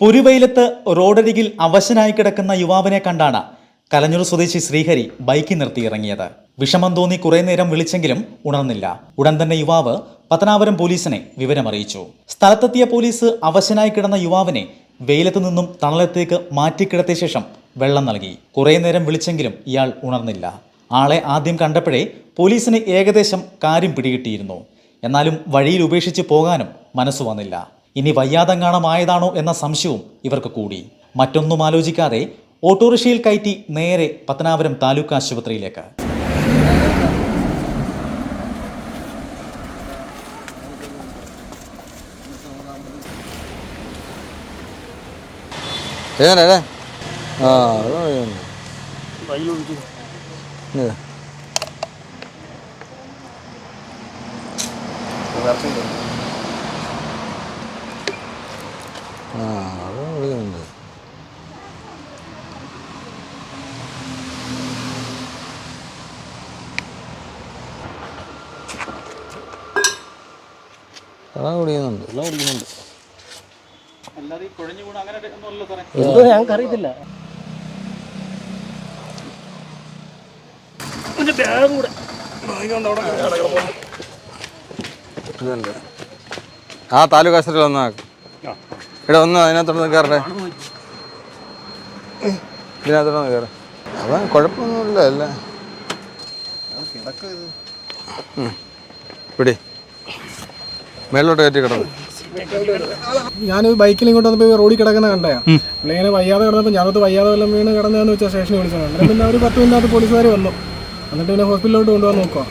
പുരുവയിലത്ത് റോഡരികിൽ അവശനായി കിടക്കുന്ന യുവാവിനെ കണ്ടാണ് കലഞ്ഞൂർ സ്വദേശി ശ്രീഹരി ബൈക്ക് നിർത്തി ഇറങ്ങിയത് വിഷമം തോന്നി കുറെ നേരം വിളിച്ചെങ്കിലും ഉണർന്നില്ല. ഉടൻ തന്നെ യുവാവ് പത്തനാപുരം പോലീസിനെ വിവരമറിയിച്ചു. സ്ഥലത്തെത്തിയ പോലീസ് അവശനായി കിടന്ന യുവാവിനെ വെയിലത്തു നിന്നും തണലത്തേക്ക് മാറ്റിക്കിടത്തിയ ശേഷം വെള്ളം നൽകി. കുറെ നേരം വിളിച്ചെങ്കിലും ഇയാൾ ഉണർന്നില്ല. ആളെ ആദ്യം കണ്ടപ്പോഴേ പോലീസിന് ഏകദേശം കാര്യം പിടികിട്ടിയിരുന്നു. എന്നാലും വഴിയിൽ ഉപേക്ഷിച്ച് പോകാനും മനസ്സു വന്നില്ല. ഇനി വയ്യാതങ്ങാണമായതാണോ എന്ന സംശയവും ഇവർക്ക് കൂടി. മറ്റൊന്നും ആലോചിക്കാതെ ഓട്ടോറിക്ഷയിൽ കയറ്റി നേരെ പത്തനാപുരം താലൂക്ക് ആശുപത്രിയിലേക്ക്. ഏതാണല്ലേ ആ അത് ആ അത് വിളിക്കുന്നുണ്ട് വെള്ളം കുടിക്കുന്നുണ്ട് വെള്ളം കുടിക്കുന്നുണ്ട് എന്തോ ഞങ്ങൾക്ക് അറിയത്തില്ല. ഇതുണ്ട്. ആ താലൂക്ക് ആശുപത്രി വന്നാ ഇവിടെ ഒന്ന് അതിനകത്തോട്ട് കയറട്ടെ ഇതിനകത്തോട്ട് കയറ അതാ കുഴപ്പമൊന്നുമില്ല അല്ലേ. പിടി. മേളിലോട്ട് കയറ്റി കിടന്നു. ഞാൻ ബൈക്കിൽ ഇങ്ങോട്ട് വന്നപ്പോൾ റോഡിൽ കിടക്കുന്ന കണ്ടയാ ഇങ്ങനെ വയ്യാതെ കിടന്നപ്പോൾ ഞാനത് വയ്യാതെ വല്ലതും വീണ് കിടന്നതെന്ന് വെച്ചാൽ സ്റ്റേഷനിൽ വിളിച്ചതാണ് അന്നേരം പിന്നെ ഒരു പത്ത് മിനിറ്റ് പോലീസുകാർ വന്നു. എന്നിട്ട് പിന്നെ ഹോസ്പിറ്റലിലോട്ട് കൊണ്ടുപോകാൻ നോക്കുക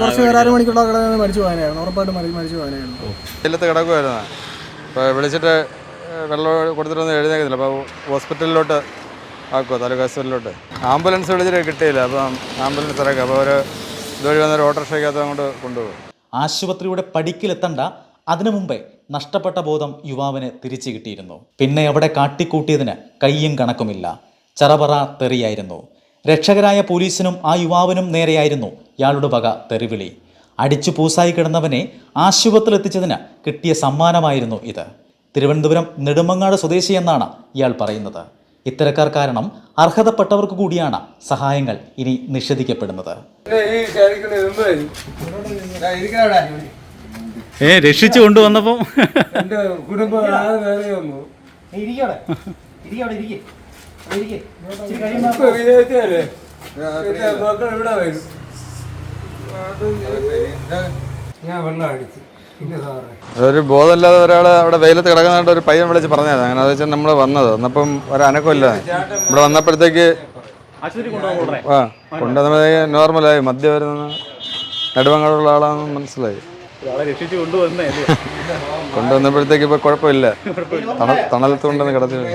കുറച്ച് ഒരു അര മണിക്കൂർ കിടന്ന് മരിച്ചു പോകാനായിരുന്നു. ഉറപ്പായിട്ട് മരിച്ചു പോകാനായിരുന്നു. കിടക്കുവായിരുന്നു? കിടക്കുമായിരുന്നു അപ്പോൾ വിളിച്ചിട്ട് വെള്ളം കൊടുത്തിട്ടൊന്നും എഴുന്നേക്കുന്നില്ല അപ്പോൾ ഹോസ്പിറ്റലിലോട്ട് ആക്കുമോ താലൂക്ക് ആശുപത്രിയിലോട്ട് ആംബുലൻസ് വിളിച്ചിട്ട് കിട്ടിയില്ല അപ്പം ആംബുലൻസ് ഇറക്കുക അപ്പോൾ ഒരു ഇതുവഴി വന്നൊരു ഓട്ടോറിക്ഷയ്ക്കകത്ത് അങ്ങോട്ട് കൊണ്ടുപോകും. ആശുപത്രിയുടെ പടിക്കിലെത്തണ്ട അതിനു മുമ്പേ നഷ്ടപ്പെട്ട ബോധം യുവാവിന് തിരിച്ചു കിട്ടിയിരുന്നു. പിന്നെ അവിടെ കാട്ടിക്കൂട്ടിയതിന് കയ്യും കണക്കുമില്ല. ചറപറ തെറിയായിരുന്നു. രക്ഷകരായ പോലീസിനും ആ യുവാവിനും നേരെയായിരുന്നു ഇയാളുടെ വക തെറിവിളി. അടിച്ചു പൂസായി കിടന്നവനെ ആശുപത്രിയിൽ എത്തിച്ചതിന് കിട്ടിയ സമ്മാനമായിരുന്നു ഇത്. തിരുവനന്തപുരം നെടുമങ്ങാട് സ്വദേശി എന്നാണ് ഇയാൾ പറയുന്നത്. ഇത്തരക്കാർ കാരണം അർഹതപ്പെട്ടവർക്ക് കൂടിയാണ് സഹായങ്ങൾ ഇനി നിഷേധിക്കപ്പെടുന്നത്. ഏ രക്ഷിച്ചു കൊണ്ടുവന്നപ്പോ. എന്റെ കുടുംബം മക്കൾ ഇവിടെ വരും. ഞാൻ വെള്ളം അടിച്ചു. ഒരു ബോധമില്ലാതെ ഒരാൾ അവിടെ വെയിലത്ത് കിടക്കുന്നതായിട്ട് ഒരു പയ്യൻ വിളിച്ച് പറഞ്ഞത്. അങ്ങനെ അത് വെച്ചാൽ നമ്മൾ വന്നത്. വന്നപ്പം ഒരനക്കമില്ല. ഇവിടെ വന്നപ്പോഴത്തേക്ക് ആ കൊണ്ടുവന്നപ്പോഴത്തേക്ക് നോർമലായി മദ്യം വരുന്ന നെടുമങ്ങാടുള്ള ആളാണെന്ന് മനസ്സിലായി. രക്ഷിച്ചു കൊണ്ടുവന്നേ കൊണ്ടുവന്നപ്പോഴത്തേക്ക് ഇപ്പൊ കുഴപ്പമില്ല. തണൽ തണലത്ത് കൊണ്ടുവന്ന് കിടത്തില്ല.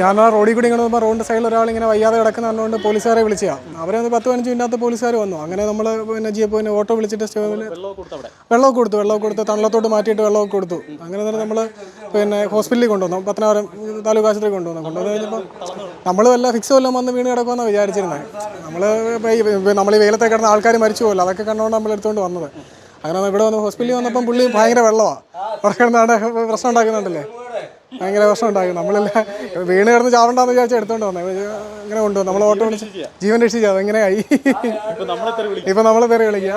ഞാൻ ആ റോഡിൽ കൂടി ഇങ്ങനെ വന്നപ്പോൾ റോഡിന്റെ സൈഡിൽ ഒരാൾ ഇങ്ങനെ വയ്യാതെ കിടക്കുന്ന പറഞ്ഞുകൊണ്ട് പോലീസുകാരെ വിളിച്ചാ. അവരെ ഒന്ന് പത്ത് പതിനഞ്ച് മിനിറ്റ് പോലീസുകാർ വന്നു. അങ്ങനെ നമ്മൾ പിന്നെ ജീപ്പ് പിന്നെ ഓട്ടോ വിളിച്ചിട്ട് വെള്ളമൊക്കെ കൊടുത്തു വെള്ളമൊക്കെ കൊടുത്ത് തണലത്തോട്ട് മാറ്റിയിട്ട് വെള്ളമൊക്കെ കൊടുത്തു. അങ്ങനെ തന്നെ നമ്മൾ പിന്നെ ഹോസ്പിറ്റലിൽ കൊണ്ടുവന്നു. പത്തനാപുരം താലൂക്ക് ആശുപത്രി കൊണ്ടുവന്നു. കൊണ്ടുവന്ന് കഴിഞ്ഞപ്പോൾ നമ്മൾ വല്ല ഫിക്സ് വല്ലതും വന്ന് വീണ് കിടക്കുമെന്ന് വിചാരിച്ചിരുന്നത് നമ്മൾ നമ്മൾ ഈ വെയിലത്തെ കിടന്ന ആൾക്കാർ മരിച്ചു പോകല്ലോ അതൊക്കെ കണ്ടുകൊണ്ട് നമ്മൾ എടുത്തുകൊണ്ട് വന്നത്. അങ്ങനെ ഇവിടെ വന്ന് ഹോസ്പിറ്റലിൽ വന്നപ്പം പുള്ളി ഭയങ്കര വെള്ളമാണ് അവിടെ കിടന്നാണ് പ്രശ്നം ഉണ്ടാക്കുന്നുണ്ടല്ലേ? ഭയങ്കര പ്രശ്നം ഉണ്ടാക്കും. നമ്മളെല്ലാം വീണ് കിടന്ന് ചാവണ്ടെന്ന് വിചാരിച്ചാൽ എടുത്തോണ്ട് വന്നേ ഇങ്ങനെ കൊണ്ടുവന്നു. നമ്മൾ ഓട്ടോ വിളിച്ച് ജീവൻ രക്ഷിച്ചത് എങ്ങനെയായി ഇപ്പൊ നമ്മളെ പേര് വിളിക്കുക